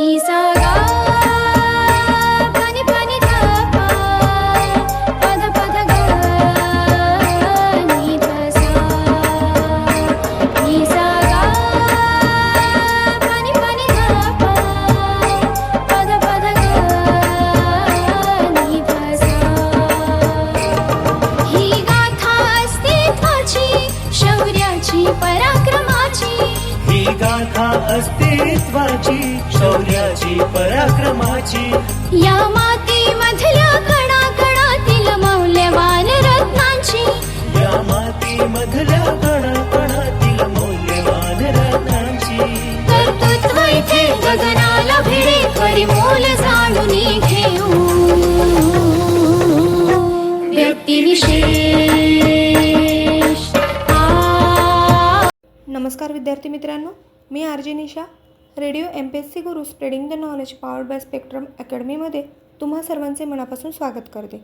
Denise गाथा अस्तित्वाची शौर्याची पराक्रमाची. या मातीमधल्या कणा कणातील मौल्यवान रत्नांची. या माती मधल्या कणाकणातील मौल्यवान रत्नांची. कर्तृत्व इथे गगनाला भिडे परिमोल जाणून घेऊ. व्यक्तिविशेष आ. नमस्कार विद्यार्थी मित्रांनो. मी R J Nisha radio M P S C Guru spreading the knowledge power by spectrum अकॅडमीमध्ये तुम्हा सर्वांचे मनापासून स्वागत करते.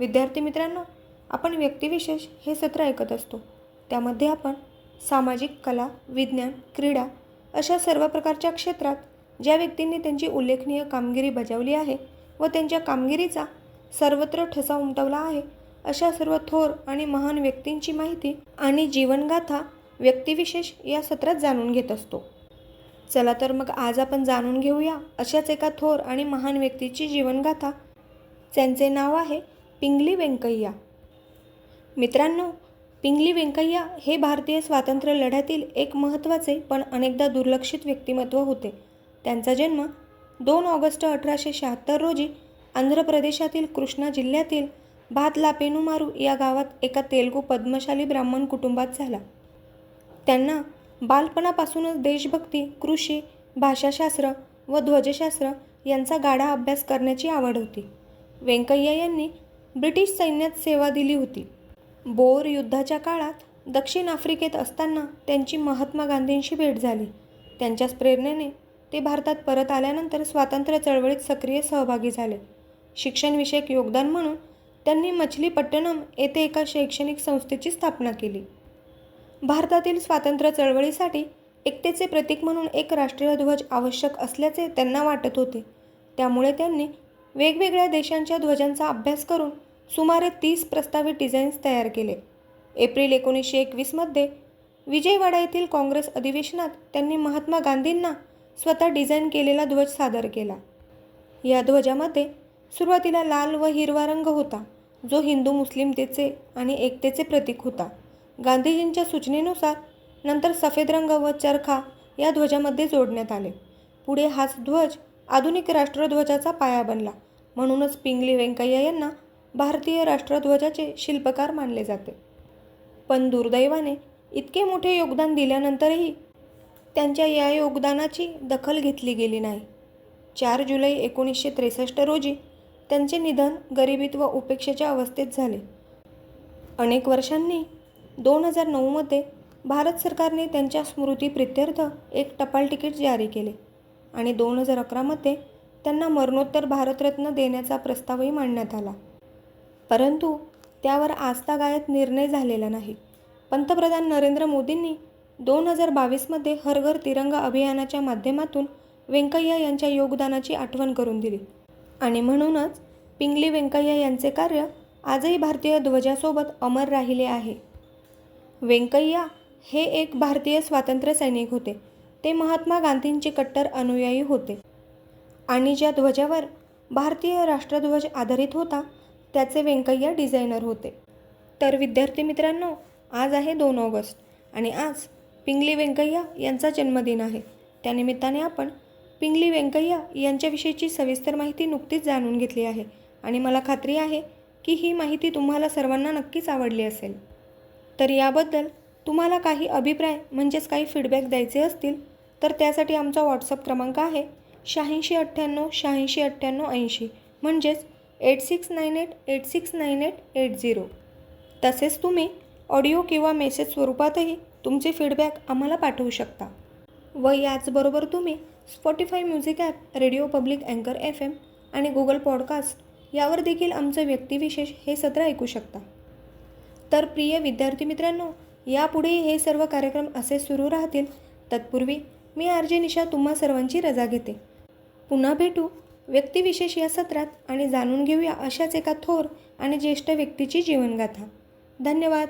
विद्यार्थी मित्रांनो आपण व्यक्तिविशेष हे सत्र ऐकत असतो. त्यामध्ये आपण सामाजिक कला विज्ञान क्रीडा अशा सर्व प्रकारच्या क्षेत्रात ज्या व्यक्तींनी त्यांची उल्लेखनीय कामगिरी बजावली आहे व त्यांच्या कामगिरीचा सर्वत्र ठसा उमटवला आहे अशा सर्व थोर आणि महान व्यक्तींची माहिती आणि जीवनगाथा व्यक्तिविशेष या सत्रात जाणून घेत असतो. चला तर मग आज आपण जाणून घेऊया अशाच एका थोर आणि महान व्यक्तीची जीवनगाथा. त्यांचे नाव आहे पिंगली व्यंकय्या मित्रांनो पिंगली व्यंकय्या हे भारतीय स्वातंत्र्य लढ्यातील एक महत्त्वाचे पण अनेकदा दुर्लक्षित व्यक्तिमत्व होते. त्यांचा जन्म दोन ऑगस्ट अठराशे शहात्तर रोजी आंध्र प्रदेशातील कृष्णा जिल्ह्यातील भातलापेनुमारू या गावात एका तेलगू पद्मशाली ब्राह्मण कुटुंबात झाला. त्यांना बालपणापासूनच देशभक्ती कृषी भाषाशास्त्र व ध्वजशास्त्र यांचा गाढा अभ्यास करण्याची आवड होती. व्यंकय्या यांनी ब्रिटिश सैन्यात सेवा दिली होती. बोर युद्धाच्या काळात दक्षिण आफ्रिकेत असताना त्यांची महात्मा गांधींशी भेट झाली. त्यांच्याच प्रेरणेने ते भारतात परत आल्यानंतर स्वातंत्र्य चळवळीत सक्रिय सहभागी झाले. शिक्षणविषयक योगदान म्हणून त्यांनी मछलीपट्टणम येथे एका शैक्षणिक संस्थेची स्थापना केली. भारतातील स्वातंत्र्य चळवळीसाठी एकतेचे प्रतीक म्हणून एक राष्ट्रीय ध्वज आवश्यक असल्याचे त्यांना वाटत होते. त्यामुळे त्यांनी वेगवेगळ्या देशांच्या ध्वजांचा अभ्यास करून सुमारे तीस प्रस्तावित डिझाईन्स तयार केले. एप्रिल एकोणीसशे एकवीसमध्ये विजयवाडा येथील काँग्रेस अधिवेशनात त्यांनी महात्मा गांधींना स्वतः डिझाईन केलेला ध्वज सादर केला. या ध्वजामध्ये सुरुवातीला लाल व हिरवा रंग होता जो हिंदू मुस्लिमतेचे आणि एकतेचे प्रतीक होता. गांधीजींच्या सूचनेनुसार नंतर सफेद रंग व चरखा या ध्वजामध्ये जोडण्यात आले. पुढे हाच ध्वज आधुनिक राष्ट्रध्वजाचा पाया बनला. म्हणूनच पिंगली व्यंकय्या यांना भारतीय राष्ट्रध्वजाचे शिल्पकार मानले जाते. पण दुर्दैवाने इतके मोठे योगदान दिल्यानंतरही त्यांच्या या योगदानाची दखल घेतली गेली नाही. चार जुलै एकोणीसशे त्रेसष्ट रोजी त्यांचे निधन गरिबीत व उपेक्षेच्या अवस्थेत झाले. अनेक वर्षांनी दोन हजार नऊमध्ये भारत सरकारने त्यांच्या स्मृतीप्रित्यर्थ एक टपाल तिकीट जारी केले. आणि दोन हजार अकरामध्ये त्यांना मरणोत्तर भारतरत्न देण्याचा प्रस्तावही मांडण्यात आला. परंतु त्यावर आस्थागायत निर्णय झालेला नाही. पंतप्रधान नरेंद्र मोदींनी दोन हजार बावीसमध्ये हर घर तिरंगा अभियानाच्या माध्यमातून व्यंकय्या यांच्या योगदानाची आठवण करून दिली. आणि म्हणूनच पिंगली व्यंकय्या यांचे कार्य आजही भारतीय ध्वजासोबत अमर राहिले आहे. व्यंकय्या हे एक भारतीय स्वातंत्र्य सैनिक होते. ते महात्मा गांधींचे कट्टर अनुयायी होते. आणि ज्या ध्वजावर भारतीय राष्ट्रध्वज आधारित होता त्याचे व्यंकय्या डिझायनर होते. तर विद्यार्थी मित्रांनो आज आहे दोन ऑगस्ट आणि आज पिंगली व्यंकय्या यांचा जन्मदिन आहे. त्यानिमित्ताने आपण पिंगली व्यंकय्या यांच्याविषयीची सविस्तर माहिती नुकतीच जाणून घेतली आहे. आणि मला खात्री आहे की ही माहिती तुम्हाला सर्वांना नक्कीच आवडली असेल. तर याबद्दल तुम्हाला काही अभिप्राय म्हणजेच काही फीडबॅक द्यायचे असतील तर त्यासाठी आमचा व्हॉट्सअप क्रमांक आहे शहाऐंशी अठ्ठ्याण्णव शहाऐंशी अठ्ठ्याण्णव ऐंशी म्हणजेच eight six nine eight eight six nine eight eight zero तसेच तुम्ही ऑडिओ किंवा मेसेज स्वरूपातही तुमचे फीडबॅक आम्हाला पाठवू शकता. व याचबरोबर तुम्ही Spotify music app radio public अँकर एफ एम आणि गुगल पॉडकास्ट यावर देखील आमचं व्यक्तिविशेष हे सत्र ऐकू शकता. तर प्रिय विद्यार्थी मित्रांनो यापुढेही हे सर्व कार्यक्रम असे सुरू राहतील. तत्पूर्वी मी आर जे निशा तुम्हा सर्वांची रजा घेते. पुन्हा भेटू. व्यक्तिविशेष या सत्रात आणि जाणून घेऊया अशाच एका थोर आणि ज्येष्ठ व्यक्तीची जीवनगाथा. धन्यवाद.